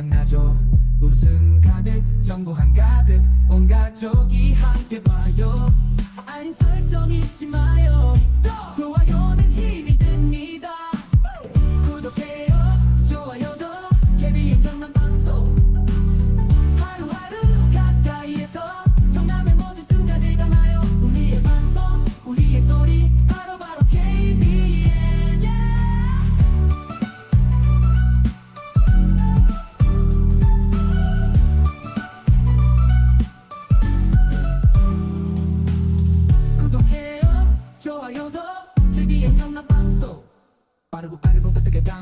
생각나죠? 웃음 가득 정보 한 가득 온 가족이 함께 봐요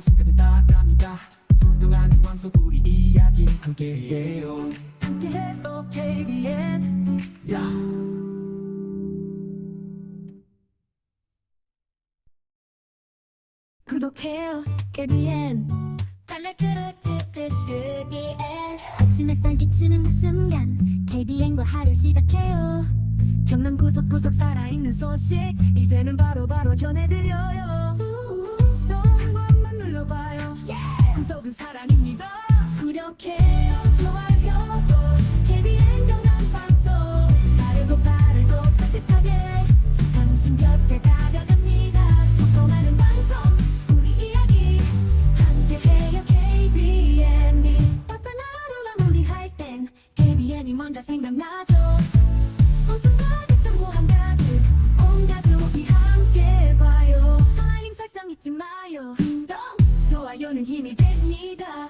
당신까지 다갑니다. 소통하는 방송 우리 이야기 함께해요. 함께해요 KBN. 야. 구독해요 KBN. 아침 햇살 비추는 그 순간 KBN과 하루 시작해요. 경남 구석구석 살아있는 소식 이제는 바로바로 전해드려요 좋아요는 힘이 됩니다